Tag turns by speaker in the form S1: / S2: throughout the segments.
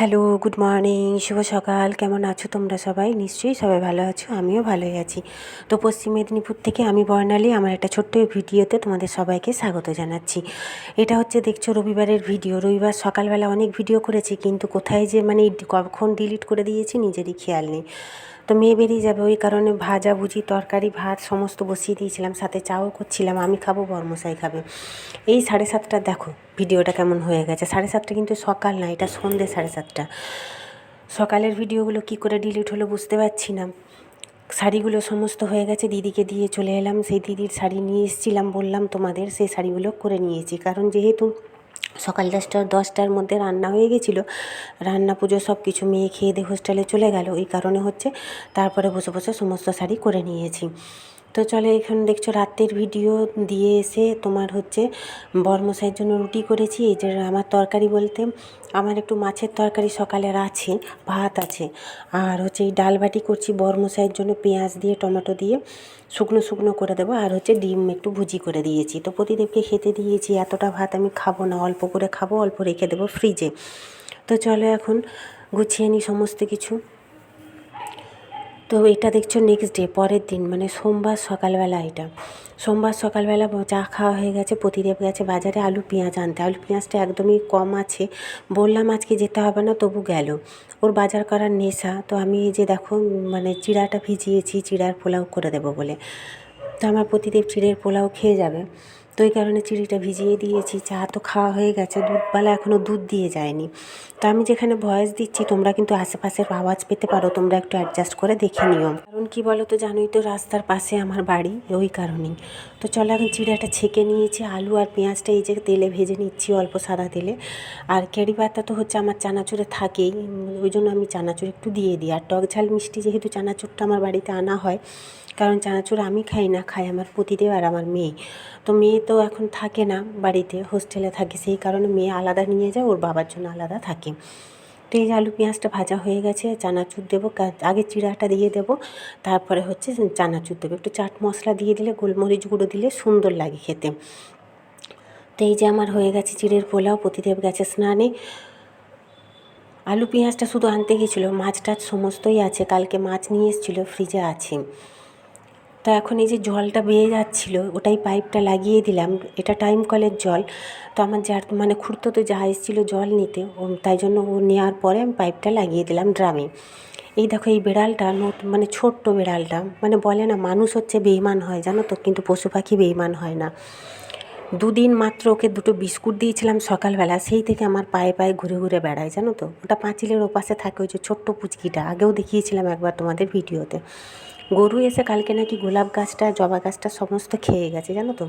S1: Hello, good morning, শুভ সকাল। কেমন আছো তোমরা সবাই? নিশ্চয়ই সবাই ভালো আছো, আমিও ভালোই আছি। তো পশ্চিম মেদিনীপুর থেকে আমি বর্ণালী, আমার একটা ছোট্ট ভিডিওতে তোমাদের সবাইকে স্বাগত জানাচ্ছি। এটা হচ্ছে, দেখছ, রবিবারের ভিডিও। রবিবার সকালবেলা অনেক ভিডিও করেছি, কিন্তু কোথায় যে মানে কখন ডিলিট করে দিয়েছি নিজেরই খেয়াল নেই। তো মেয়ে বেরিয়ে যাবে, ওই কারণে ভাজা ভুজি, তরকারি, ভাত সমস্ত বসিয়ে দিয়েছিলাম। সাথে চাও করছিলাম, আমি খাব, বর্মশাই খাবে। এই সাড়ে সাতটা দেখো ভিডিওটা কেমন হয়ে গেছে? সাড়ে সাতটা কিন্তু সকাল না, এটা সন্ধে সাড়ে সাতটা। সকালের ভিডিওগুলো কি করে ডিলিট হলো বুঝতে পারছি না। শাড়িগুলো সমস্ত হয়ে গেছে, দিদিকে দিয়ে চলে এলাম। সেই দিদির শাড়ি নিয়ে এসেছিলাম, বললাম তোমাদের সেই শাড়িগুলো করে নিয়েছি। কারণ যেহেতু সকাল দশটা, দশটার মধ্যে রান্না হয়ে গেছিল, রান্না, পুজো সব কিছু মেয়ে খেয়ে দিয়ে হোস্টেলে চলে গেল। এই কারণে হচ্ছে তারপরে বসে বসে সমস্ত শাড়ি করে নিয়েছি। তো চলে এখানে দেখছ রাতের ভিডিও দিয়ে এসে তোমার হচ্ছে বর্মশাইয়ের জন্য রুটি করেছি। এই যে আমার তরকারি বলতে আমার একটু মাছের তরকারি সকালের আছে, ভাত আছে। আর হচ্ছে এই ডাল বাটি করছি বর্মশাইয়ের জন্য পেঁয়াজ দিয়ে, টমেটো দিয়ে। শুকনো শুকনো করে দেবো আর হচ্ছে ডিম একটু ভুজি করে দিয়েছি। তো প্রতিদেবকে খেতে দিয়েছি, এতটা ভাত আমি খাব না, অল্প করে খাব, অল্প রেখে দেবো ফ্রিজে। তো চলো এখন গুছিয়ে নিই সমস্ত কিছু। তো এটা দেখছ নেক্সট ডে পরের দিন মানে সোমবার সকালবেলা এটা। সোমবার সকালবেলা চা খাওয়া হয়ে গেছে, প্রতিদেব গেছে বাজারে আলু, পেঁয়াজ আনতে। আলু, পেঁয়াজটা একদমই কম আছে। বললাম আজকে যেতে হবে না, তবু গেল। ওর বাজার করার নেশা, তো আমি এই যে দেখো মানে চিড়াটা ভিজিয়েছি, চিড়ার পোলাও করে দেবো বলে। তো আমার প্রতিদেব চিড়ের পোলাও খেয়ে যাবে। তো এই কারণে চিড়িটা ভিজিয়ে দিয়েছি। চা তো খাওয়া হয়ে গেছে। দুধবালা এখনও দুধ দিয়ে যায়নি। তো আমি যেখানে ভয়েস দিচ্ছি, তোমরা কিন্তু আশেপাশের আওয়াজ পেতে পারো। তোমরা একটু অ্যাডজাস্ট করে দেখে নিও। কারণ কি বলো তো জানোই তো রাস্তার পাশে আমার বাড়ি, ওই কারণেই। তো চলো এখন চিড়াটা ছেঁকে নিয়েছি। আলু আর পেঁয়াজটা এই যে তেলে ভেজে নিচ্ছি অল্প সাদা তেলে। আর ক্যারি পাতা তো হচ্ছে আমার চানাচুরে থাকেই। ওই জন্য আমি চানাচুর একটু দিয়ে দিই। আর টক ঝাল মিষ্টি যেহেতু চানাচুরটা আমার বাড়িতে আনা হয়, কারণ চানাচুর আমি খাই না খাই আমার পতিদেব আর আমার মেয়ে। তো মেয়ে তো এখন থাকে না বাড়িতে হোস্টেলে থাকে। সেই কারণে মেয়ে আলাদা নিয়ে যায়, ওর বাবার জন্য আলাদা থাকে। তো এই আলু পেঁয়াজটা ভাজা হয়ে গেছে, চানাচুর দেবো আগে চিড়াটা দিয়ে দেবো, তারপরে হচ্ছে চানাচুর দেবো। একটু চাট মশলা দিয়ে দিলে, গোলমরিচ গুঁড়ো দিলে সুন্দর লাগে খেতে। তো এই যে আমার হয়ে গেছে চিড়ের পোলাও, প্রতিদেব গেছে স্নানে। আলু পেঁয়াজটা শুধু আনতে গেছিল মাছ টাছ সমস্তই আছে, কালকে মাছ নিয়ে এসেছিল ফ্রিজে আছে। তো এখন এই যে জলটা বেয়ে যাচ্ছিল, ওটাই পাইপটা লাগিয়ে দিলাম। এটা টাইম কলের জল। তো আমার যার মানে খুঁড়তো তো যা এসেছিল জল নিতে, ও তাই জন্য ও নেওয়ার পরে আমি পাইপটা লাগিয়ে দিলাম ড্রামে। এই দেখো এই বিড়ালটা মানে ছোট্ট বেড়ালটা মানে বলে না মানুষ হচ্ছে বেইমান হয়, জানো তো? কিন্তু পশু পাখি বেইমান হয় না। দুদিন মাত্র ওকে দুটো বিস্কুট দিয়েছিলাম সকালবেলা, সেই থেকে আমার পায়ে পায়ে ঘুরে ঘুরে বেড়ায়, জানো তো? ওটা পাঁচিলের ওপাশে থাকে ওই যে ছোট্ট পুচকিটা, আগেও দেখিয়েছিলাম একবার তোমাদের ভিডিওতে। গরু এসে কালকে নাকি গোলাপ গাছটা, জবা গাছটা সমস্ত খেয়ে গেছে, জানো তো?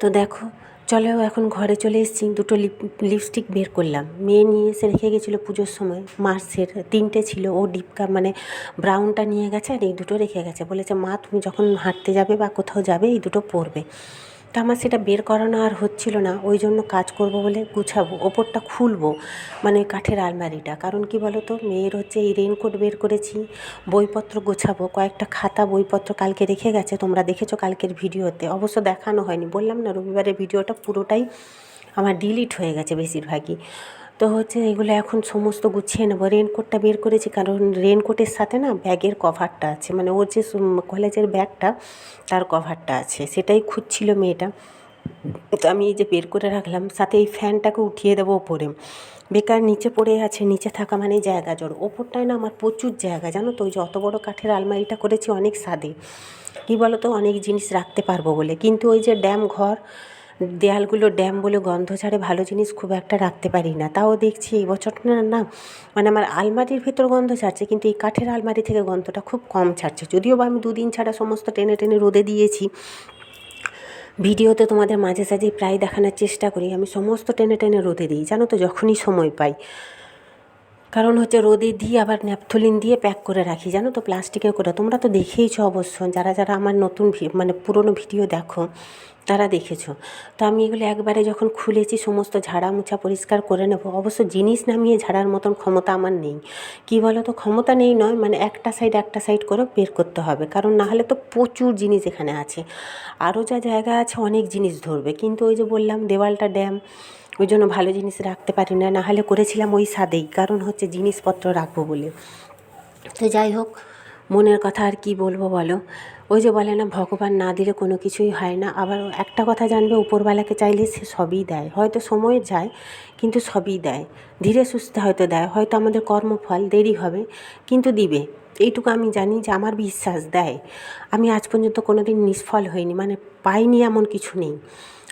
S1: তো দেখো চলেও এখন ঘরে চলে এসেছি, দুটো লিপ লিপস্টিক বের করলাম। মেয়ে নিয়ে এসে রেখে গেছিল পুজোর সময়, মার্চের, তিনটে ছিল, ও ডিপকা মানে ব্রাউনটা নিয়ে গেছে আর এই দুটো রেখে গেছে। বলেছে, মা, তুমি যখন হাঁটতে যাবে বা কোথাও যাবে, এই দুটো পরবে। তো আমার সেটা বের করানো আর হচ্ছিল না। ওই জন্য কাজ করব বলে গুছাবো, ওপরটা খুলবো মানে কাঠের আলমারিটা। কারণ কি বলো তো মেয়ের হচ্ছে এই রেনকোট বের করেছি, বইপত্র গোছাবো, কয়েকটা খাতা বইপত্র কালকে রেখে গেছে, তোমরা দেখেছ কালকের ভিডিওতে। অবশ্য দেখানো হয়নি, বললাম না রবিবারের ভিডিওটা পুরোটাই আমার ডিলিট হয়ে গেছে বেশিরভাগই। তো হচ্ছে এগুলো এখন সমস্ত গুছিয়ে নেব। রেনকোটটা বের করেছি কারণ রেনকোটের সাথে না ব্যাগের কভারটা আছে। মানে ওর যে কলেজের ব্যাগটা, তার কভারটা আছে। সেটাই খুঁজছিল মেয়েটা। তো আমি এই যে বের করে রাখলাম, সাথে এই ফ্যানটাকে উঠিয়ে দেবো ওপরে। বেকার নিচে পড়ে আছে, নিচে থাকা মানে জায়গা জড় ওপরটায় না আমার প্রচুর জায়গা, জানো তো? ওই যে অত বড়ো কাঠের আলমারিটা করেছি অনেক স্বাদে কী বলো তো অনেক জিনিস রাখতে পারব বলে। কিন্তু ওই যে ড্যাম ঘর দেয়ালগুলো ড্যাম বলে গন্ধ ছাড়ে ভালো জিনিস খুব একটা রাখতে পারি না। তাও দেখছি এই বছরটা না মানে আমার আলমারির ভেতর গন্ধ ছাড়ছে, কিন্তু এই কাঠের আলমারি থেকে গন্ধটা খুব কম ছাড়ছে। যদিও বা আমি দুদিন ছাড়া সমস্ত টেনে টেনে রোদে দিয়েছি, ভিডিওতে তোমাদের মাঝে সাঝে প্রায় দেখানোর চেষ্টা করি, আমি সমস্ত টেনে টেনে রোদে দিই, জানো তো, যখনই সময় পাই। কারণ হচ্ছে রোদে দিয়ে আবার ন্যাপথলিন দিয়ে প্যাক করে রাখি, জানো তো? প্লাস্টিকে করে তোমরা তো দেখেইছো অবশ্য, যারা যারা আমার নতুন মানে পুরনো ভিডিও দেখো, তারা দেখেছ। তো আমি এগুলো একবারে যখন খুলেছি, সমস্ত ঝাড়া মুছা পরিষ্কার করে নেব। অবশ্য জিনিস নামিয়ে ঝাড়ার মতন ক্ষমতা আমার নেই। কী বলো তো ক্ষমতা নেই নয় মানে একটা সাইড একটা সাইড করে বের করতে হবে। কারণ না হলে তো প্রচুর জিনিস এখানে আছে। আরও যা জায়গা আছে, অনেক জিনিস ধরবে। কিন্তু ওই যে বললাম, দেওয়ালটা ড্যাম ওই জন্য ভালো জিনিস রাখতে পারি না। নাহলে করেছিলাম ওই স্বাদেই, কারণ হচ্ছে জিনিসপত্র রাখব বলে। তো যাই হোক, মনের কথা আর কি বলব বলো? ওই যে বলে না, ভগবান না দিলে কোনো কিছুই হয় না। আবার একটা কথা জানবে, উপরওয়ালাকে চাইলে সে সবই দেয়। হয়তো সময় যায়, কিন্তু সবই দেয়। ধীরে সুস্থে হয়তো দেয়। হয়তো আমাদের কর্মফল দেরি হবে, কিন্তু দিবে। এইটুকু আমি জানি যে আমার বিশ্বাস দেয়। আমি আজ পর্যন্ত কোনো দিন নিষ্ফল হইনি মানে পাইনি এমন কিছু নেই।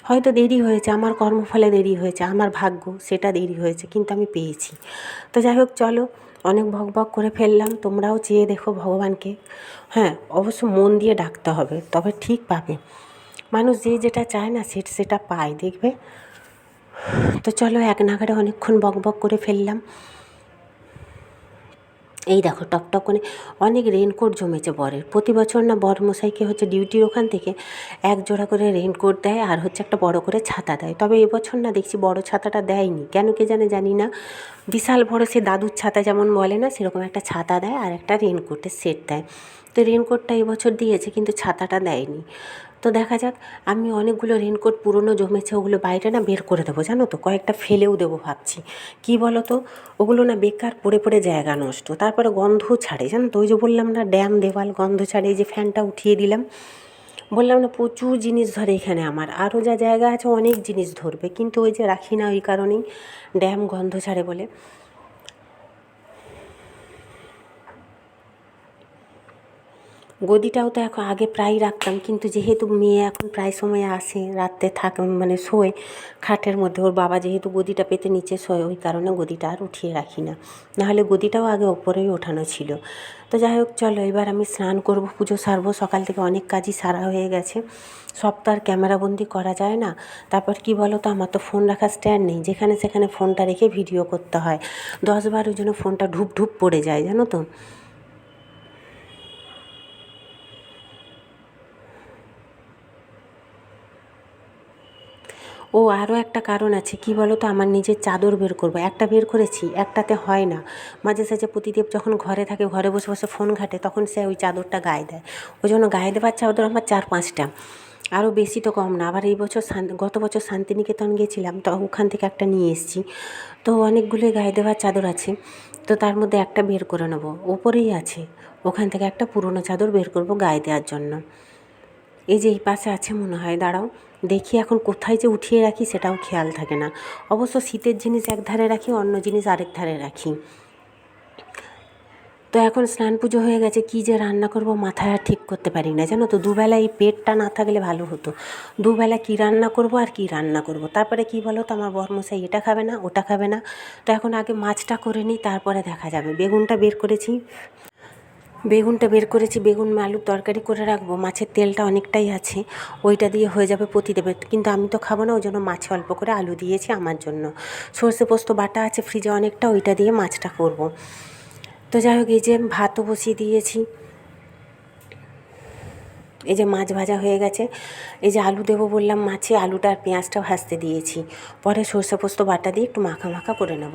S1: হয়তো দেরি হয়েছে, আমার কর্মফলে দেরি হয়েছে, আমার ভাগ্য সেটা দেরি হয়েছে, কিন্তু আমি পেয়েছি। তো যাই হোক, চলো, অনেক ভক করে ফেললাম, তোমরাও চেয়ে দেখো ভগবানকে। হ্যাঁ অবশ্য মন দিয়ে ডাকতে হবে, তবে ঠিক পাবে। মানুষ যে যেটা চায় না, সে সেটা পায়, দেখবে? তো চলো, এক নাগারে অনেকক্ষণ বক বক করে ফেললাম। এই দেখো টপটপ করে অনেক রেনকোট জমেছে বরের। প্রতি বছর না বর মশাইকে হচ্ছে ডিউটির ওখান থেকে এক জোড়া করে রেনকোট দেয় আর হচ্ছে একটা বড় করে ছাতা দেয়। তবে এবছর না দেখছি বড় ছাতাটা দেয়নি। কেন কে জানে জানি না। বিশাল বড় সে দাদুর ছাতা যেমন বলে না, সেরকম একটা ছাতা দেয় আর একটা রেনকোটের সেট দেয়। তো রেনকোটটা এবছর দিয়েছে কিন্তু ছাতাটা দেয়নি। তো দেখা যাক, আমি অনেকগুলো রেনকোট পুরনো জমেছে, ওগুলো বাইরে না বের করে দেবো, জানো তো? কয়েকটা ফেলেও দেবো ভাবছি। কী বলো তো ওগুলো না বেকার পড়ে পড়ে জায়গা নষ্ট। তারপরে গন্ধ ছাড়ে, জানো তো? ওই যে বললাম না, ড্যাম, দেওয়াল গন্ধ ছাড়ে, এই যে ফ্যানটা উঠিয়ে দিলাম। বললাম না, প্রচুর জিনিস ধরে এখানে আমার। আরও যা জায়গা আছে, অনেক জিনিস ধরবে। কিন্তু ওই যে রাখি না, ওই কারণেই ড্যাম গন্ধ ছাড়ে বলে। গদিটাও তো এখন আগে প্রায় রাখতাম, কিন্তু যেহেতু মেয়ে এখন প্রায় সময় আসে, রাত্রে থাকে মানে শোয়, খাটের মধ্যে, ওর বাবা যেহেতু গদিটা পেতে নিচে শোয়, ওই কারণে গদিটা আর উঠিয়ে রাখি না। নাহলে গদিটাও আগে ওপরেই ওঠানো ছিল। তো যাই হোক, চলো, এবার আমি স্নান করব, পুজো সারবো, সকাল থেকে অনেক কাজই সারা হয়ে গেছে। সব তো আর ক্যামেরাবন্দি করা যায় না। তারপর কি বলো তো আমার তো ফোন রাখার স্ট্যান্ড নেই, যেখানে সেখানে ফোনটা রেখে ভিডিও করতে হয়। দশ বারো জন্য ফোনটা ঢুপ ঢুপ পড়ে যায়, জানো তো? ও আরও একটা কারণ আছে। কি বলো তো আমার নিজের চাদর বের করব। একটা বের করেছি, একটাতে হয় না। মাঝে সাঝে প্রতিদেব যখন ঘরে থাকে, ঘরে বসে বসে ফোন ঘাটে, তখন সে ওই চাদরটা গায়ে দেয়। ওই জন্য গায়ে দেওয়ার চাদর আমার চার পাঁচটা। আরও বেশি তো কম না। আবার এই বছর গত বছর শান্তিনিকেতন গিয়েছিলাম তো ওখান থেকে একটা নিয়ে এসেছি। তো অনেকগুলোই গায়ে দেওয়ার চাদর আছে। তো তার মধ্যে একটা বের করে নেব। ওপরেই আছে। ওখান থেকে একটা পুরনো চাদর বের করব গায়ে দেওয়ার জন্য। এই যে এই পাশে আছে মনে হয়, দাঁড়াও। দেখি এখন কোথায় যে উঠিয়ে রাখি সেটাও খেয়াল থাকে না। অবশ্য শীতের জিনিস এক ধারে রাখি, অন্য জিনিস আরেক ধারে রাখি। তো এখন স্নান পুজো হয়ে গেছে, কী যে রান্না করব মাথায় আর ঠিক করতে পারি না। জানো তো, দুবেলা এই পেটটা না থাকলে ভালো হতো। দুবেলা কী রান্না করব আর কী রান্না করব? তারপরে কী বলো তো, আমার বরমশাই এটা খাবে না, ওটা খাবে না। তো এখন আগে মাছটা করে নিই, তারপরে দেখা যাবে। বেগুনটা বের করেছি। বেগুনটা বের করেছি, বেগুন আলুর তরকারি করে রাখব, মাছের তেলটা অনেকটাই আছে, ওইটা দিয়ে হয়ে যাবে দেবে কিন্তু আমি তো খাব না ওই জন্য মাছে অল্প করে আলু দিয়েছি আমার জন্য। সর্ষে পোস্ত বাটা আছে ফ্রিজে অনেকটা, ওইটা দিয়ে মাছটা করব। তো যাই হোক, এই যে ভাতও বসিয়ে দিয়েছি। এই যে মাছ ভাজা হয়ে গেছে, এই যে আলু দেবো বললাম মাছে, আলুটা আর পেঁয়াজটা ভাজতে দিয়েছি। পরে সর্ষে পোস্ত বাটা দিয়ে একটু মাখা মাখা করে নেব।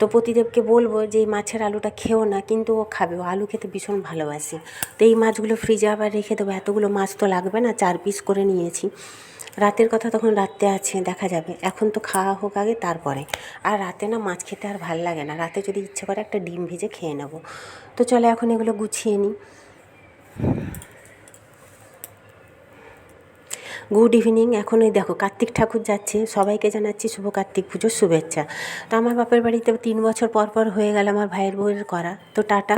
S1: তো প্রতিদেবকে বলব যে এই মাছের আলুটা খেও না, কিন্তু ও খাবে। ও আলু খেতে ভীষণ ভালোবাসে। তো এই মাছগুলো ফ্রিজে আবার রেখে দেবো। এতগুলো মাছ তো লাগবে না, চার পিস করে নিয়েছি। রাতের কথা তখন রাত্রে আছে, দেখা যাবে। এখন তো খাওয়া হোক আগে, তারপরে। আর রাতে না মাছ খেতে আর ভালো লাগে না। রাতে যদি ইচ্ছে করে একটা ডিম ভেজে খেয়ে নেব। তো চলে এখন এগুলো গুছিয়ে নিই। গুড ইভিনিং এখন ওই দেখো, কার্তিক ঠাকুর যাচ্ছে, সবাইকে জানাচ্ছি শুভ কার্তিক পুজোর শুভেচ্ছা। তো আমার বাপের বাড়িতে তিন বছর পর পর হয়ে গেল আমার ভাইয়ের বউয়ের করা, তো টাটা।